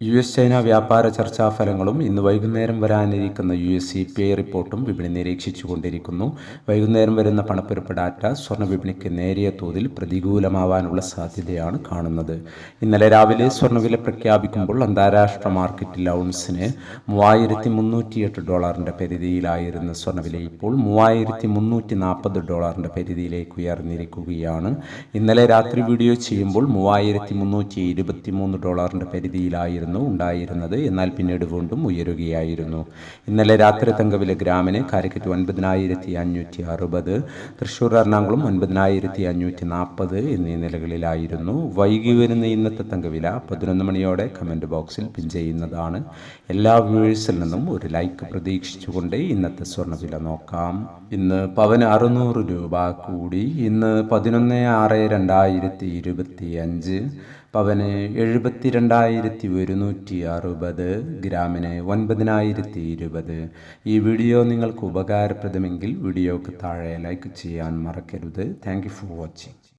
U S China വ്യാപാര ചർച്ചാ ഫലങ്ങളും ഇന്ന് വൈകുന്നേരം വരാനിരിക്കുന്ന U S C P I റിപ്പോർട്ടും വിപണി നിരീക്ഷിച്ചുകൊണ്ടിരിക്കുന്നു. വൈകുന്നേരം വരുന്ന പണപ്പെരുപ്പ് ഡാറ്റ സ്വർണ വിപണിക്ക് നേരിയ തോതിൽ പ്രതികൂലമാവാനുള്ള സാധ്യതയാണ് കാണുന്നത്. ഇന്നലെ രാവിലെ സ്വർണവില പ്രഖ്യാപിക്കുമ്പോൾ അന്താരാഷ്ട്ര മാർക്കറ്റിൽ ഔൺസിന് മൂവായിരത്തി മുന്നൂറ്റിയെട്ട് ഡോളറിന്റെ പരിധിയിലായിരുന്ന സ്വർണവില ഇപ്പോൾ മൂവായിരത്തി മുന്നൂറ്റി നാൽപ്പത് ഡോളറിന്റെ പരിധിയിലേക്ക് ഉയർന്നിരിക്കുകയാണ്. ഇന്നലെ രാത്രി വീഡിയോ ചെയ്യുമ്പോൾ മൂവായിരത്തി മുന്നൂറ്റി ഇരുപത്തി മൂന്ന് ഡോളറിന്റെ പരിധിയിലായിരുന്നു ഉണ്ടായിരുന്നത്. എന്നാൽ പിന്നീട് വീണ്ടും ഉയരുകയായിരുന്നു. ഇന്നലെ രാത്രി തങ്കവിലെ ഗ്രാമിന് കാലിക്കറ്റ് ഒൻപതിനായിരത്തി അഞ്ഞൂറ്റി അറുപത് തൃശ്ശൂർ എറണാകുളം ഒൻപതിനായിരത്തി അഞ്ഞൂറ്റി നാൽപ്പത് എന്നീ നിലകളിലായിരുന്നു. വൈകി വരുന്ന ഇന്നത്തെ തങ്കവില പതിനൊന്ന് മണിയോടെ കമന്റ് ബോക്സിൽ പിൻ ചെയ്യുന്നതാണ്. എല്ലാ വ്യൂവേഴ്സിൽ നിന്നും ഒരു ലൈക്ക് പ്രതീക്ഷിച്ചുകൊണ്ട് ഇന്നത്തെ സ്വർണവില നോക്കാം. ഇന്ന് പവന് അറുന്നൂറ് രൂപ കൂടി. ഇന്ന് പതിനൊന്ന് ആറ് രണ്ടായിരത്തി ഇരുപത്തി അഞ്ച് പവന് എഴുപത്തി രണ്ടായിരത്തി ഒരുന്നൂറ്റി അറുപത് ഗ്രാമിന് ഒൻപതിനായിരത്തി ഇരുപത് ഈ വീഡിയോ നിങ്ങൾക്ക് ഉപകാരപ്രദമെങ്കിൽ വീഡിയോക്ക് താഴെ ലൈക്ക് ചെയ്യാൻ മറക്കരുത്. Thank for watching